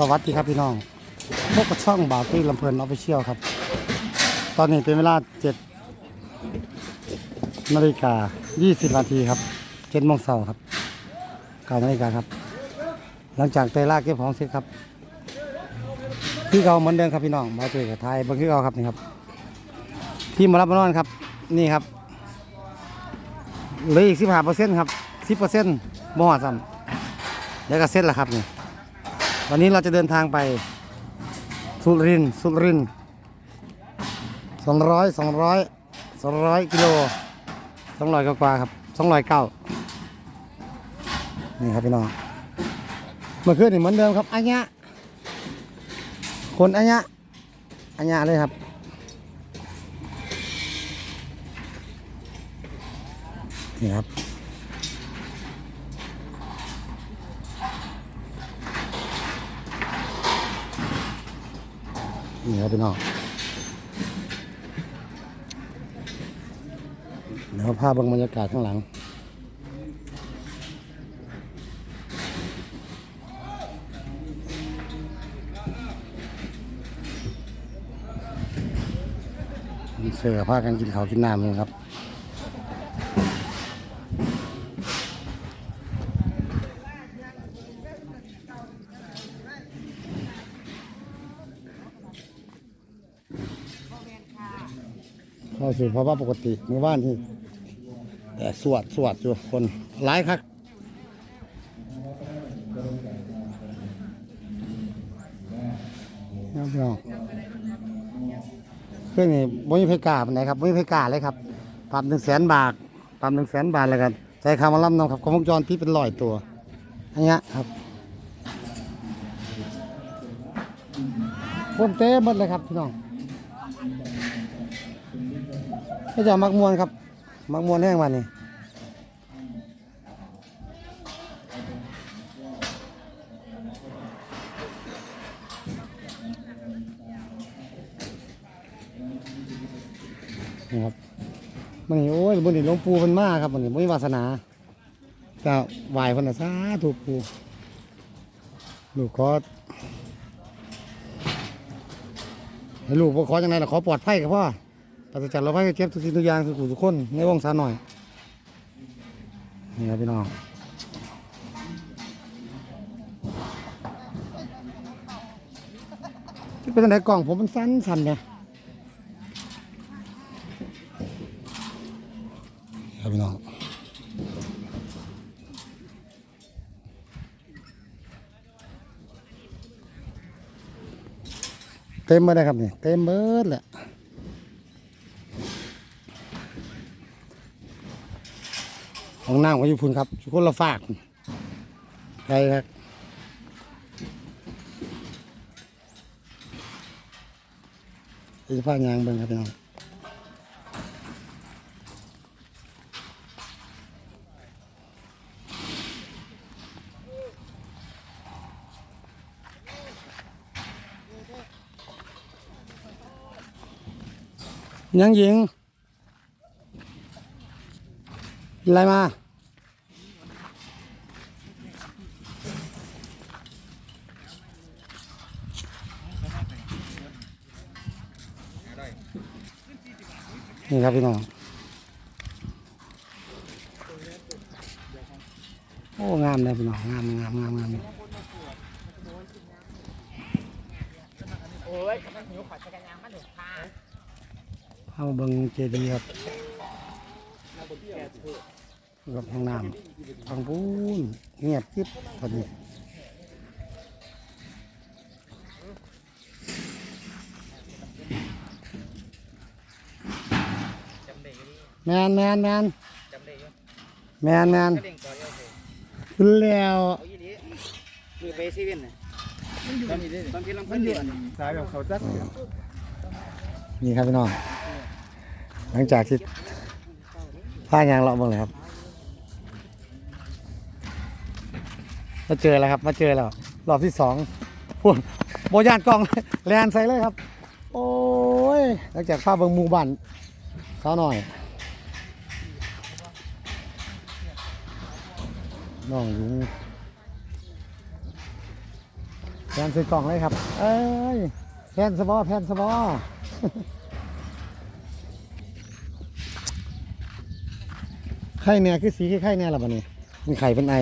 สวัสดีครับพี่น้องพบกับช่องบ่าวตุ้ลำเพลินออฟฟิเชียลครับ ตอนนี้เป็นเวลาเจ็ดนาฬิกายี่สิบนาทีครับเจ็ดโมงเช้าครับเก้านาฬิกาครับ หลังจากเตยลากเก็บของเสร็จครับที่เราเหมือนเดิมครับพี่น้องบ่าวตุ้กับไทยบางที่เราครับนี่ครับ ที่มารับมานอนครับ นี่ครับเหลืออีกสิบห้าเปอร์เซ็นต์ครับสิบเปอร์เซ็นต์บ่หอดซ้ำแล้วก็เซ็ตละครับนี่ วันนี้เราจะเดินทางไป สุรินสุรินสองร้อยสองร้อยสองร้อยกิโลสองร้อยกว่าครับสองร้อยเก้านี่ครับพี่น้องเมื่อคืนนี่เหมือนเดิมครับอัญญะคนอัญญะอัญญะเลยครับนี่ครับ นี่ครับพี่น้องเดี๋ยวภาพบางบรรยากาศข้างหลัง เสือพากันกินเขาวกินน้ำเลยครับ เข้าสู่ภาวะปกติเมื่อวานที่แต่สวดสวดอยู่คนหลายครับครับพี่น้องเพื่อนนี่บ่มีเพกาปานไหนครับบ่มีเพกาเลยครับปรับหนึ่งแสนบาทปรับหนึ่งแสนบาทเลยกันใจคำมาล่ำนำครับกล้องวงจรที่เป็นร้อยตัวอันเนี้ยครับคนเต้หมดเลยครับพี่น้อง ก็จะมักมวนครับ มักมวนแห้งวันนี้นี่ครับมันนี่โอ้ยบนนี่หลวงปู่เพิ่นมาครับมันนี่บ่มีวาสนาจะไหวเพิ่นน่ะสาธุปู่ลูกขอให้ลูกบ่ขอจังไดล่ะขอปลอดภัยกับพ่อ ปราศจากเราไปเจ็บทุกสิ่งทุกอย่างทุกผู้ทุกคนในวงสาหน่อย นี่ครับพี่น้องที่เป็นอะไรกล่องผมมันสั้นสั้นเนี่ยครับพี่น้องเต็มมาได้ครับนี่เต็มเบิดแหละ ของน้ำของญี่ปุ่นครับทุกคนละฝากใครครับอีกฝายางเบิ่งครับพี่น้องยังหญิงอะไรมา นี่ครับพี่น้อง โอ้ งามเลยพี่น้อง งามงามงามงามโอ้ยกำลังหิวขอจักรยานมาถึงพาเข้าเบิงเจดีย์ครับกับห้องน้ำทางพูนเงียบกิ๊บพอดี แมนแมนแมนจำได้อยู่แมนแมนก็เด้งก่อนเดียวเถอะขึ้นแล้วเอาอีนี้มือไปซีเว่นน่ะมันอยู่นี่ตอนที่ลำพันอยู่อันนี้สายแบบเขาจักนี่ครับพี่น้องหลังจากที่ผ้ายางเลาะเบ้างเลยครับมาเจอแล้วครับมาเจอแล้วรอบที่สองพวกโบยานกล้องแลนใส่เลยครับ โอ้ยหลังจากผ้าเบิงหมูบันสาวหน่อย น้องอยู่แพนใส่กล่องเลยครับ เอ้ยแพนสบอแพนสบอไข่เนี่ยคือสีไข่เนี่ยหรอบันนี้ มีไข่เป็นไอ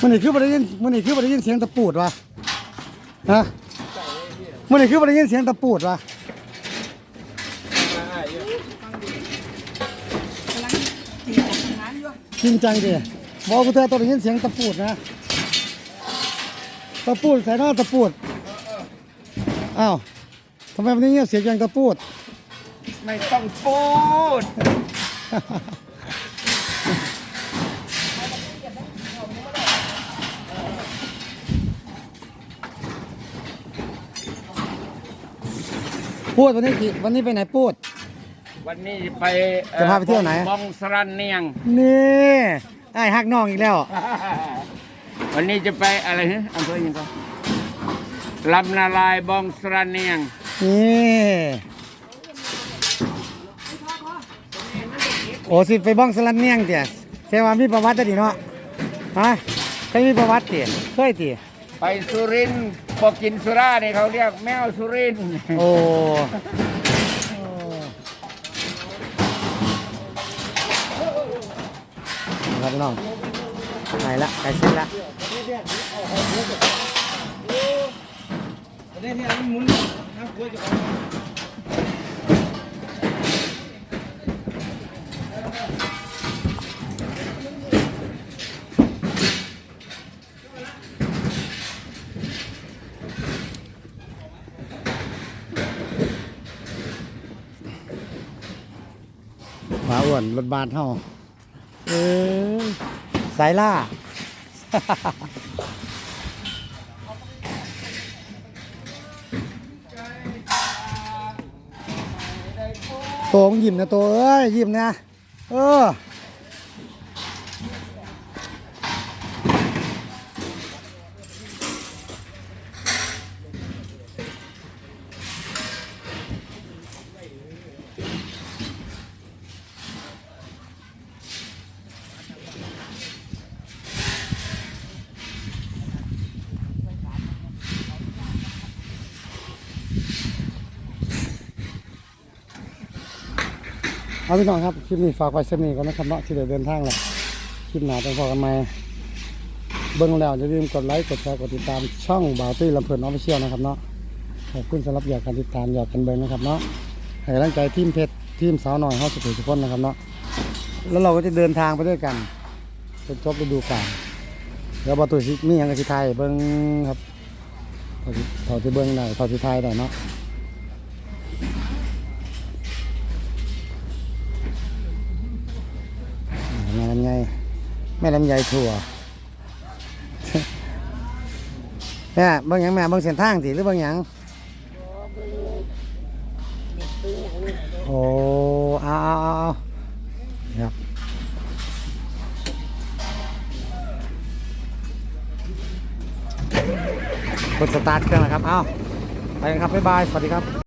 มันนี่คือบ่ได้ยินมันนี่คือบ่ได้ยินเสียงตะปูดวะฮะมันนี่คือบ่ได้ยินเสียงตะปูดวะจริงจังดิบอกกูเธอตองได้ยินเสียงตะปูดนะตะปูดใส่หน้าตะปูดอ้าวทำไมมันได้ยินเสียงย่างตะปูด ไม่ต้องพูด พูดวันนี้กี่วันนี้ไปไหนพูด วันนี้ไปอ่อจะพาไปเที่ยวไหน บองสรันเนียง นี่ไอ้ฮักน้องอีกแล้ว วันนี้จะไปอะไรฮะอำเภอยังไงลำนาลายบองสรันเนียง นี่โอ้สิไปบ้องสลันเนียงเตี่ยเสว่ามีประวัติได้ดีเนาะฮะเคยมีประวัติเตี่ยเคยเตี่ยไปสุรินทร์ พอกินสุราเนี่ยเขาเรียกแมวสุรินทร์โอ้ ครับพี่น้องไหนละไก่เส้นละหมาอ้ วนรถบาสเฮาเออสายล่า โตงยิ้มนะโตเอ้ยยิ้มนะ เออ เอาพี่น้องครับ คลิปนี้ฝากไว้เสนีก่อนนะครับเนาะที่ได้เดินทางแล้วคลิปหนาต้องพอกันใหมเบิ่งแล้วอย่าลืมกดไลค์กดแชร์กดติดตามช่องบ่าวตุ้ลำเพลินออฟฟิเชียลนะครับเนาะขอบคุณสำหรับอยากการติดตามอยากกันเบิ่งนะครับเนาะให้กำลังใจทีมเพชรทีมสาวหน่อยเฮาสุขุมทุกคนนะครับเนาะแล้วเราก็จะเดินทางไปด้วยกันจนจบฤดูกาลเดี๋ยวบ่าวตุ้ยมีหยังกับสิไทยเบิ่งครับเท่าที่เท่าที่เบิ่งได้เท่าที่ไทยได้เนาะ ลำไยแม่ลำไยถั่วแม่บางหยังแม่บางเส้นทางสิหรือบางหยังโอ้เอาเอาเอาเอาครับกดสตาร์ทเครื่องนะครับ เอาไปกันครับ บ๊ายบาย สวัสดีครับ